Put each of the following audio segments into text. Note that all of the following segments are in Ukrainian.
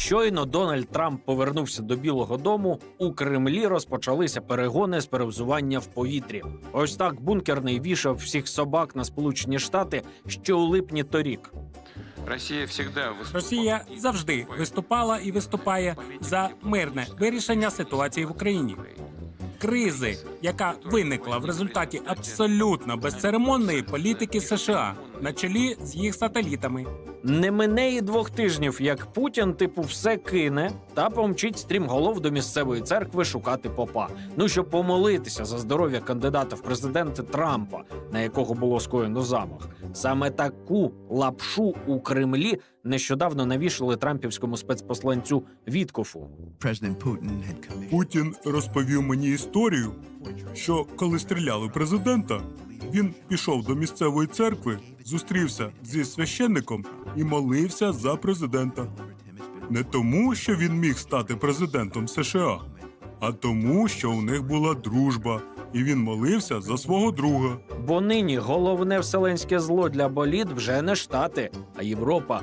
Щойно Дональд Трамп повернувся до Білого Дому. У Кремлі розпочалися перегони з перевзування в повітрі. Ось так бункерний вішав всіх собак на Сполучені Штати ще у липні торік. Выступала Росія завжди виступала і виступає за мирне вирішення ситуації в Україні. Кризи, яка виникла в результаті абсолютно безцеремонної політики США на чолі з їх сателітами. Не мине і двох тижнів, як Путін, типу, все кине та помчить стрімголов до місцевої церкви шукати попа. Ну щоб помолитися за здоров'я кандидата в президенти Трампа, на якого було скоєно замах. Саме таку лапшу у Кремлі нещодавно навішали трампівському спецпосланцю Віткофу. Путін розповів мені історію, що коли стріляли президента, він пішов до місцевої церкви, зустрівся зі священником і молився за президента. Не тому, що він міг стати президентом США, а тому, що у них була дружба, і він молився за свого друга. Бо нині головне вселенське зло для боліт вже не Штати, а Європа.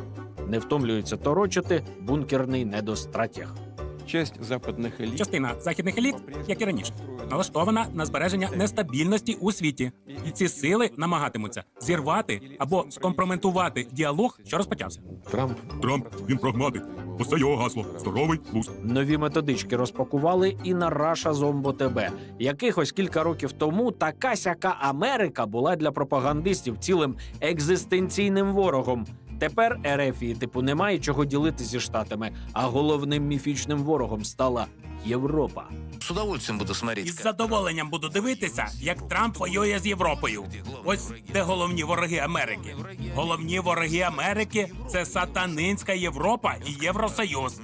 Не втомлюється торочити бункерний недостратєг. Часть западных элит. Частина західних еліт, як і раніше, налаштована на збереження нестабільності у світі, і ці сили намагатимуться зірвати або скомпрометувати діалог, що розпочався. Трамп Трамп він прагматик. Ось його гасло. Здоровий глузд. Нові методички розпакували і на Раша Зомбо ТБ. Якихось кілька років тому така сяка Америка була для пропагандистів цілим екзистенційним ворогом. Тепер Ерефії типу немає чого ділити зі штатами, а головним міфічним ворогом стала Європа. С удовольствием буду смотреть. Із задоволенням буду дивитися, як Трамп воює з Європою. Ось де головні вороги Америки. Головні вороги Америки це сатанинська Європа і Євросоюз.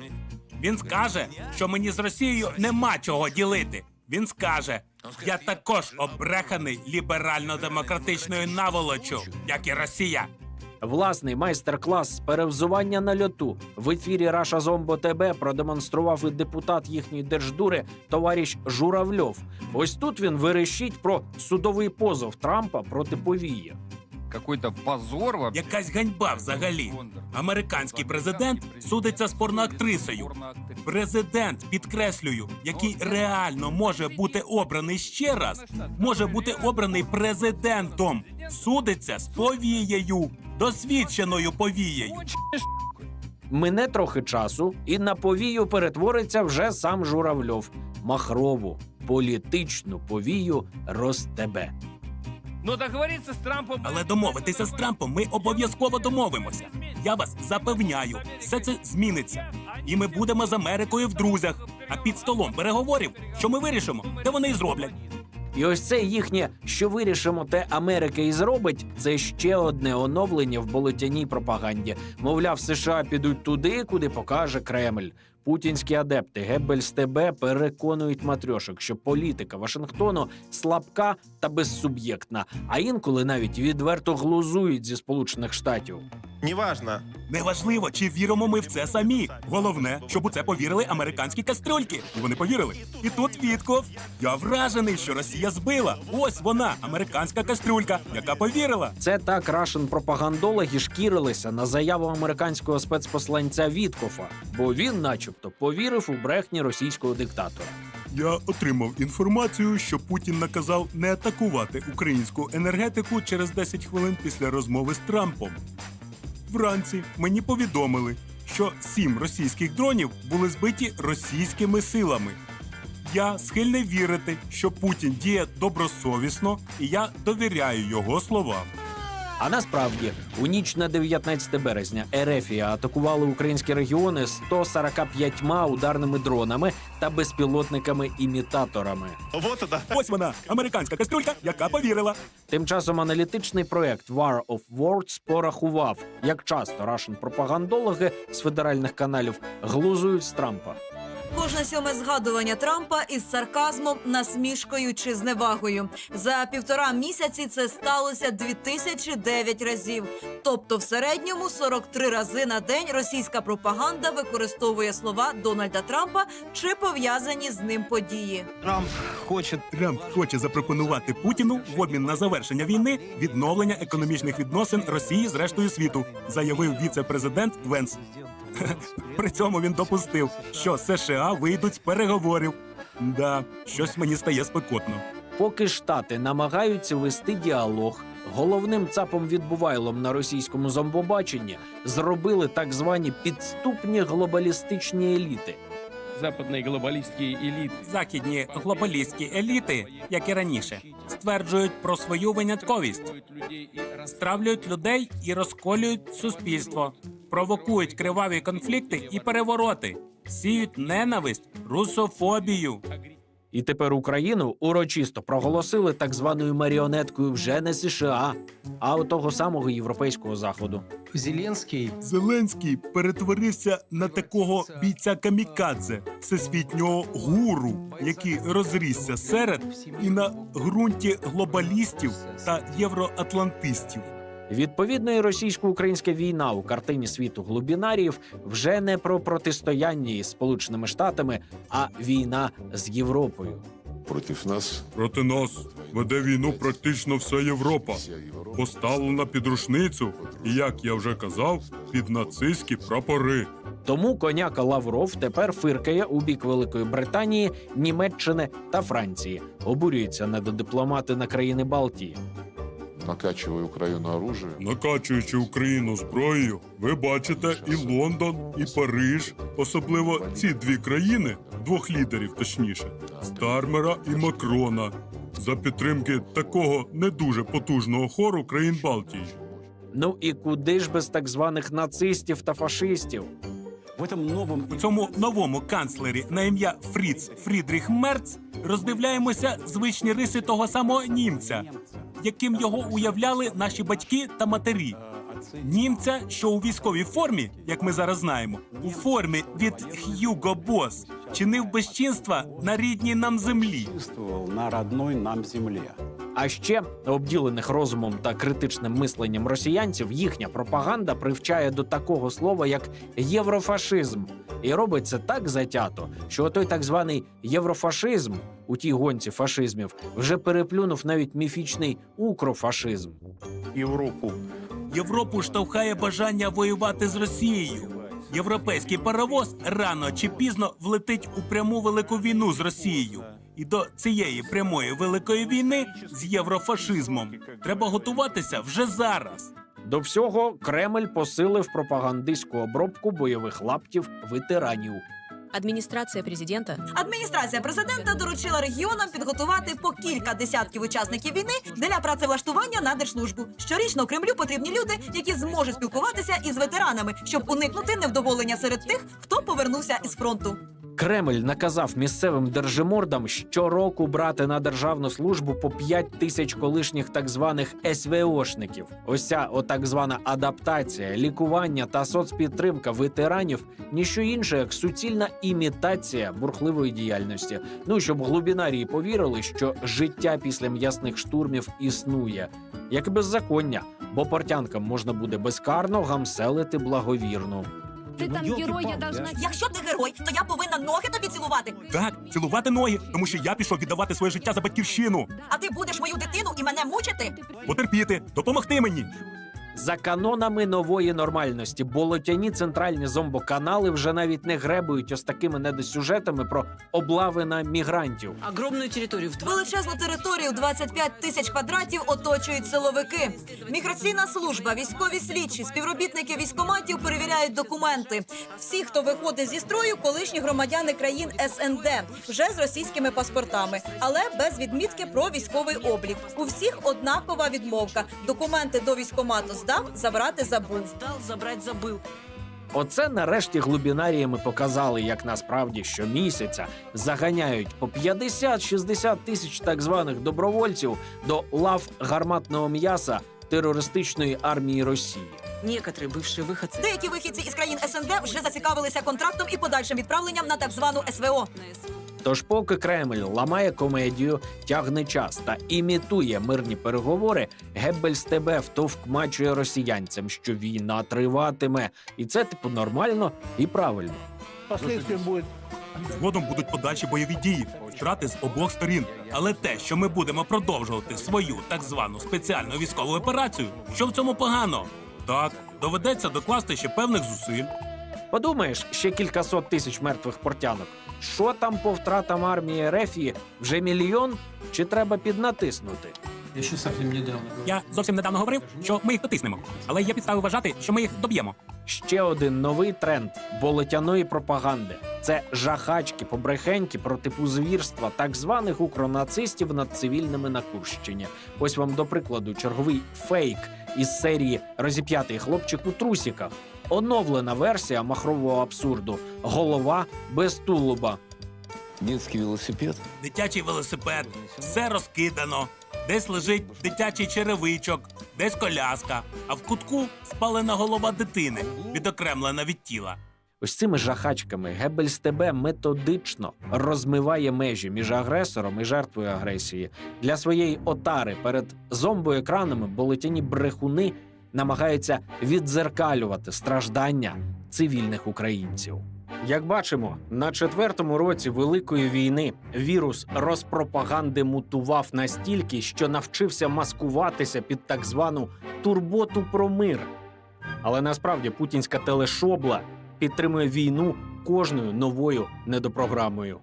Він скаже, що мені з Росією нема чого ділити. Він скаже: я також обреханий ліберально-демократичною наволочу, як і Росія. Власний майстер-клас з перевзування на льоту в ефірі Раша Зомбо ТБ продемонстрував і депутат їхньої держдури товариш Журавльов. Ось тут він верещить про судовий позов Трампа проти повії. Какой-то позор вообще. Якась ганьба взагалі. Американський президент судиться з порноактрисою. Президент, підкреслюю, який реально може бути обраний ще раз, може бути обраний президентом. Судиться з повією, досвідченою повією. Мине трохи часу, і на повію перетвориться вже сам Журавльов. Махрову політичну повію Ростебе. Но договориться с Трампом... Але домовитися з Трампом ми обов'язково домовимося. Я вас запевняю, все це зміниться. І ми будемо з Америкою в друзях. А під столом переговорів, що ми вирішимо, те вони і зроблять. І ось це їхнє, що вирішимо, те Америка і зробить. Це ще одне оновлення в болотяній пропаганді. Мовляв, США підуть туди, куди покаже Кремль. Путінські адепти Геббельс ТБ переконують матрьошок, що політика Вашингтону слабка та безсуб'єктна, а інколи навіть відверто глузують зі Сполучених Штатів. Неважно, Неважливо, чи віримо ми в це самі. Головне, щоб у це повірили американські кастрюльки. І вони повірили. І тут Вітков. Я вражений, що Росія збила. Ось вона, американська кастрюлька, яка повірила. Це так рашен пропагандологи шкірилися на заяву американського спецпосланця Віткофа, бо він, начебто, повірив у брехні російського диктатора. Я отримав інформацію, що Путін наказав не атакувати українську енергетику через 10 хвилин після розмови з Трампом. Вранці мені повідомили, що сім російських дронів були збиті російськими силами. Я схильний вірити, що Путін діє добросовісно, і я довіряю його словам. А насправді у ніч на 19 березня Ерефія атакували українські регіони 145 ударними дронами та безпілотниками-імітаторами. вот это. Ось вона, американська кастрюлька, яка повірила. Тим часом аналітичний проект War of Words порахував, як часто рашен пропагандологи з федеральних каналів глузують з Трампа. Кожне сьоме згадування Трампа із сарказмом, насмішкою чи зневагою. За півтора місяці це сталося 2009 разів. Тобто, в середньому 43 рази на день російська пропаганда використовує слова Дональда Трампа чи пов'язані з ним події. Трамп хочет Трамп хоче запропонувати Путіну в обмін на завершення війни відновлення економічних відносин Росії з рештою світу, заявив віце-президент Венс. При цьому він допустив, що США вийдуть з переговорів. Да, щось мені стає спекотно. Поки штати намагаються вести діалог, головним цапом відбувайлом на російському зомбобаченні зробили так звані підступні глобалістичні еліти. Западные глобалистские элиты. Західні глобалістські еліти, як і раніше, стверджують про свою винятковість, стравлюють людей і розколюють суспільство, провокують криваві конфлікти і перевороти, сіють ненависть, русофобію. І тепер Україну урочисто проголосили так званою маріонеткою вже не США, а у того самого європейського заходу. Зеленский Зеленський перетворився на такого бійця камікадзе, всесвітнього гуру, який розрісся серед і на ґрунті глобалістів та євроатлантистів. Відповідно, і російсько-українська війна у картині світу глубінаріїв вже не про протистояння із Сполученими Штатами, а війна з Європою. Против нас Проти нас веде війну практично вся Європа, поставлена під рушницю, і як я вже казав, під нацистські прапори. Тому коняка Лавров тепер фиркає у бік Великої Британії, Німеччини та Франції. Обурюється недодипломати на країни Балтії. Накачивая Украину оружием. Накачуючи Україну зброєю, ви бачите і Лондон, і Париж, особливо ці дві країни, двох лідерів, точніше, Стармера і Макрона, за підтримки такого не дуже потужного хору країн Балтії. Ну і куди ж без так званих нацистів та фашистів? У цьому новому канцлері на ім'я Фріц Фрідріх Мерц роздивляємося звичні риси того самого німця, яким його уявляли наші батьки та матері. Німця, що у військовій формі, як ми зараз знаємо, у формі від Х'юго Бос, чинив безчинства на рідній нам землі. на родной нам земле. А ще обділених розумом та критичним мисленням росіянців їхня пропаганда привчає до такого слова, як єврофашизм, і робить це так затято, що той так званий єврофашизм у тій гонці фашизмів вже переплюнув навіть міфічний укрофашизм. Европу. Європу штовхає бажання воювати з Росією. Європейський паровоз рано чи пізно влетить у пряму велику війну з Росією. І до цієї прямої великої війни з єврофашизмом треба готуватися вже зараз. До всього Кремль посилив пропагандистську обробку бойових лаптів ветеранів. Адміністрація президента Адміністрація президента доручила регіонам підготувати по кілька десятків учасників війни для працевлаштування на держслужбу. Щорічно Кремлю потрібні люди, які зможуть спілкуватися із ветеранами, щоб уникнути невдоволення серед тих, хто повернувся із фронту. Кремль наказав місцевим держимордам щороку брати на державну службу по 5 тисяч колишніх так званих СВОшників. Ось ця отак звана адаптація, лікування та соцпідтримка ветеранів ніщо інше, як суцільна імітація бурхливої діяльності. Ну щоб глубінарії повірили, що життя після м'ясних штурмів існує, як беззаконня, бо портянкам можна буде безкарно гамселити благовірно. Ти там герой, я должна Якщо ти герой, то я повинна ноги тобі цілувати. Так, цілувати ноги, тому що я пішов віддавати своє життя за батьківщину. А ти будеш мою дитину і мене мучити? Потерпіти, допомогти мені. За канонами нової нормальності болотяні центральні зомбоканали вже навіть не гребують ось такими недосюжетами про облави на мігрантів. огромну територію в Величезну територію 25 тисяч квадратів оточують силовики. Міграційна служба, військові слідчі, співробітники військоматів перевіряють документи. Всі, хто виходить зі строю, колишні громадяни країн СНД, вже з російськими паспортами, але без відмітки про військовий облік. У всіх однакова відмовка. Документи до військомату здав, забрати забув. здав, забрати забив. Оце нарешті глубінаріями показали, як насправді щомісяця заганяють по 50-60 тисяч так званих добровольців до лав гарматного м'яса терористичної армії Росії. Некоторые бывшие выходцы Деякі вихідці із країн СНД вже зацікавилися контрактом і подальшим відправленням на так звану СВО. Тож, поки Кремль ламає комедію, тягне час та імітує мирні переговори, Геббельс тебе втовкмачує росіянцям, що війна триватиме, і це типу нормально і правильно. Згодом будуть подальші бойові дії, втрати з обох сторін. Але те, що ми будемо продовжувати свою так звану спеціальну військову операцію, що в цьому погано? Так, доведеться докласти ще певних зусиль. Подумаєш, ще кількасот тисяч мертвих портянок. Що там по втратам армії Рефії? Вже мільйон? Чи треба піднатиснути? Еще совсем недавно. Я зовсім недавно говорив, що ми їх дотиснемо, але є підстави вважати, що ми їх доб'ємо. Ще один новий тренд болотяної пропаганди. Це жахачки, побрехеньки про типу звірства так званих укронацистів над цивільними на Курщині. Ось вам до прикладу черговий фейк із серії Розіп'ятий хлопчик у трусіках. Оновлена версія махрового абсурду. Голова без тулуба. Детский велосипед. Дитячий велосипед, все розкидано. Десь лежить дитячий черевичок, десь коляска, а в кутку спалена голова дитини, відокремлена від тіла. Ось цими жахачками Геббельс ТБ методично розмиває межі між агресором і жертвою агресії. Для своєї отари перед зомбоекранами болотяні брехуни намагаються віддзеркалювати страждання цивільних українців. Як бачимо, на четвертому році Великої війни вірус розпропаганди мутував настільки, що навчився маскуватися під так звану турботу про мир. Але насправді путінська телешобла підтримує війну кожною новою недопрограмою.